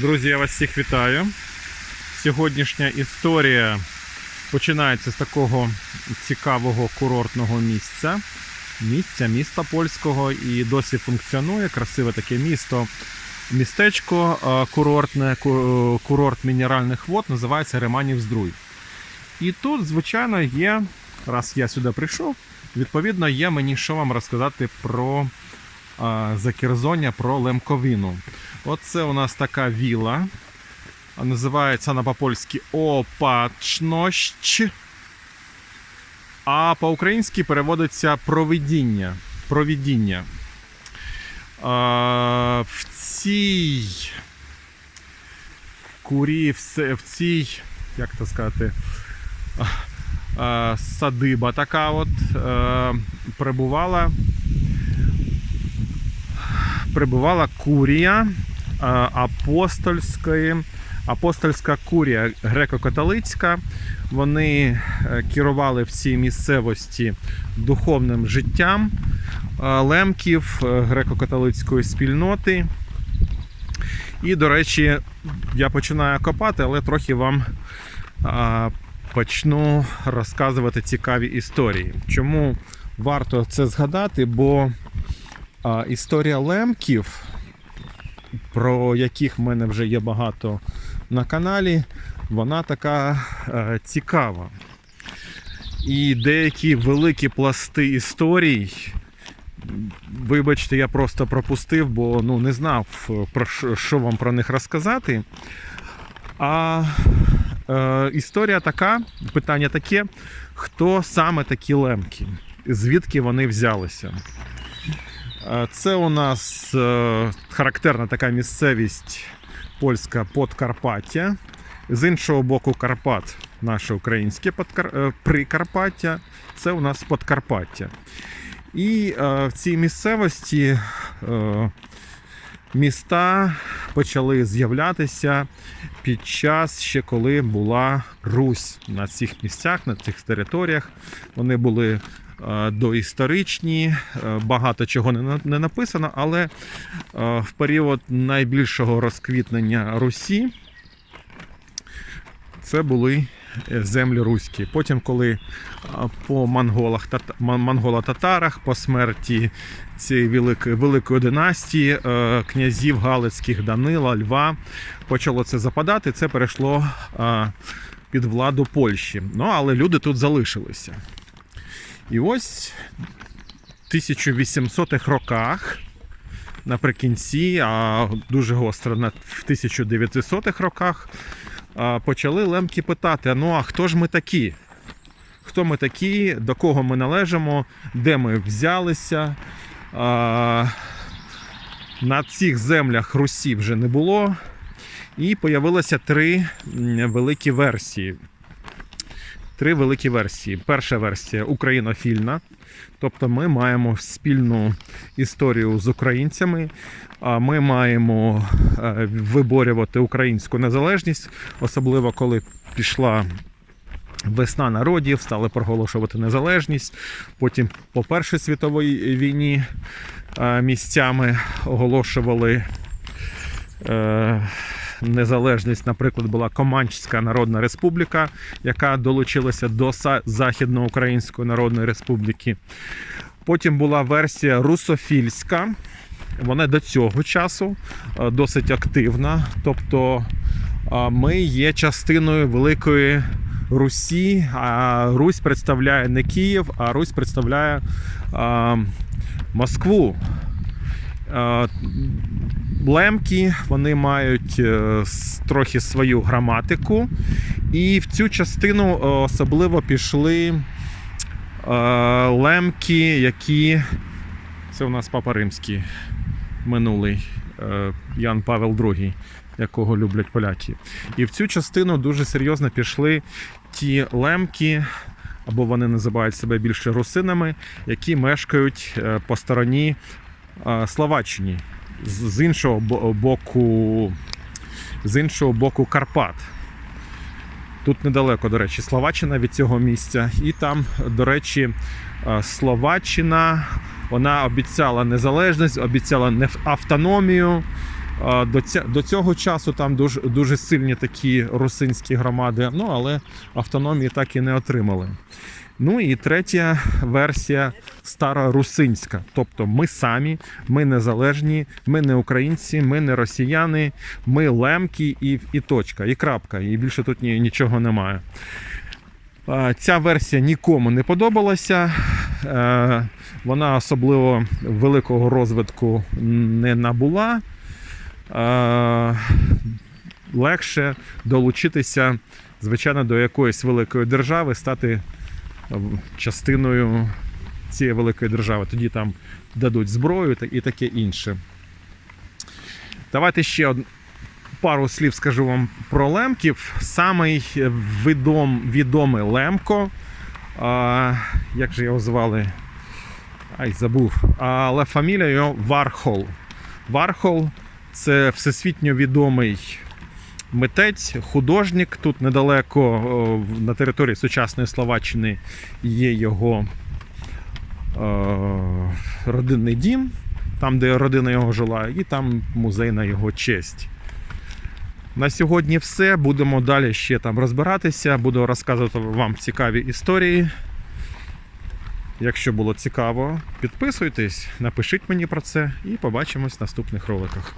Друзі, я вас всіх вітаю. Сьогоднішня історія починається з такого цікавого курортного місця. Місця, міста польського і досі функціонує. Красиве таке місто. Містечко е, курортне, курорт мінеральних вод називається Реманів Здруй. І тут, звичайно, є, раз я сюди прийшов, відповідно, є мені що вам розказати про Закерзоння, про Лемковину. Оце у нас така віла. Називається вона по-польськи Опачнощ. А по-українськи переводиться провидіння. А, в цій курі, в цій, як то сказати, садиба така от е, перебувала прибувала курія е, апостольської, апостольська курія греко-католицька. Вони е, керували в цій місцевості духовним життям е, лемків греко-католицької спільноти. І, до речі, я починаю копати, але трохи вам почну розказувати цікаві історії. Чому варто це згадати? Бо а, історія лемків, про яких в мене вже є багато на каналі, вона така е, цікава. І деякі великі пласти історій. Вибачте, я просто пропустив, бо ну, не знав, е, про що, вам про них розказати. А е, історія така, питання таке: хто саме такі лемки? Звідки вони взялися? Е, Це у нас е, характерна така місцевість польська Подкарпаття. З іншого боку, Карпат, наше українське е, Прикарпаття, це у нас Подкарпаття. І в цій місцевості міста почали з'являтися під час ще коли була Русь на цих місцях, на цих територіях. Вони були доісторичні, е, багато чого не написано, але е, в період найбільшого розквітнення Русі це були е, землі руські. Потім, коли по монголах, монголо-татарах, по смерті цієї великої, великої династії е, князів Галицьких Данила, Льва, почало це западати, це перейшло під владу Польщі. Ну, але люди тут залишилися. І ось в 1800-х роках, наприкінці, а дуже гостро в 1900-х роках, почали лемки питати: ну а хто ж ми такі? Хто ми такі, до кого ми належимо, де ми взялися? На цих землях Русі вже не було. І появилося три великі версії. Три великі версії. Перша версія українофільна. Тобто ми маємо спільну історію з українцями. А ми маємо е, виборювати українську незалежність, особливо коли пішла весна народів, стали проголошувати незалежність. Потім по Першій світовій війні е, місцями оголошували. Незалежність, наприклад, була Команчська Народна Республіка, яка долучилася до Західноукраїнської Народної Республіки. Потім була версія русофільська. Вона до цього часу е, досить активна. Тобто е, ми є частиною Великої Русі, а Русь представляє не Київ, а Русь представляє е, Москву. Е, Лемки вони мають е, трохи свою граматику, і в цю частину е, особливо пішли лемки, які це у нас Папа Римський минулий Ян Павел II, якого люблять поляки. І в цю частину дуже серйозно пішли ті лемки, або вони називають себе більше русинами, які мешкають по стороні Словаччині, з іншого боку, з іншого боку Карпат. Тут недалеко, до речі, Словаччина від цього місця. І там, до речі, е, Словаччина вона обіцяла незалежність, обіцяла автономію. До, до цього часу там дуже, дуже сильні такі русинські громади, ну але автономії так і не отримали. Ну і третя версія старорусинська. Тобто ми самі, ми незалежні, ми не українці, ми не росіяни, ми лемки і, і точка, і крапка. І більше тут ні, нічого немає. Ця версія нікому не подобалася. Е, Вона особливо великого розвитку не набула. Е, Легше долучитися, звичайно, до якоїсь великої держави, стати е, частиною цієї великої держави. Тоді там дадуть зброю і таке інше. Давайте ще од... пару слів скажу вам про лемків. Самий відом... відомий лемко. А, як же його звали? Ай, забув. Але фамілія його Вархол. Вархол це всесвітньо відомий митець, художник. Тут недалеко на території сучасної Словаччини є його родинний дім, там, де родина його жила, і там музей на його честь. На сьогодні все. Будемо далі ще там розбиратися. Буду розказувати вам цікаві історії. Якщо було цікаво, підписуйтесь, напишіть мені про це і побачимось в наступних роликах.